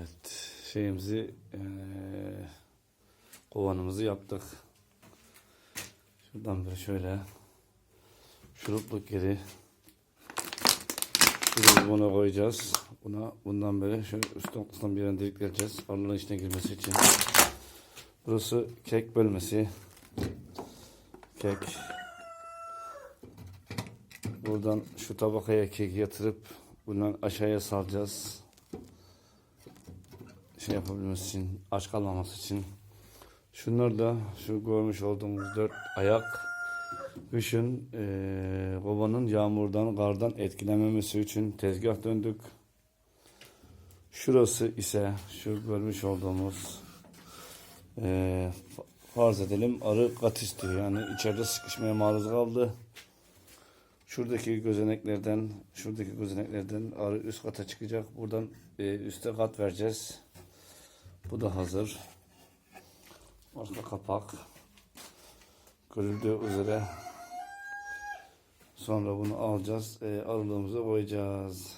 Evet, şeyimizi eee kovanımızı yaptık. Şuradan bir şöyle şurupluk yeri Şuraya buna koyacağız. Buna bundan böyle şöyle üst noktasından bir yerden delik vereceğiz. Arıların içine girmesi için. Burası kek bölmesi. Kek. Buradan şu tabakaya kek yatırıp bundan aşağıya salacağız. Şey yapabilmesi için, aç kalmaması için. Şunlar da şu görmüş olduğumuz dört ayak kışın eee kovanın yağmurdan, kardan etkilenmemesi için tezgah döndük. Şurası ise şu görmüş olduğumuz eee farz edelim arı kat istiyor. Yani içeride sıkışmaya maruz kaldı. Şuradaki gözeneklerden, şuradaki gözeneklerden arı üst kata çıkacak. Buradan eee, üste kat vereceğiz. Bu da hazır. Arka kapak. Görüldüğü üzere Sonra bunu alacağız. E, aralığımıza koyacağız.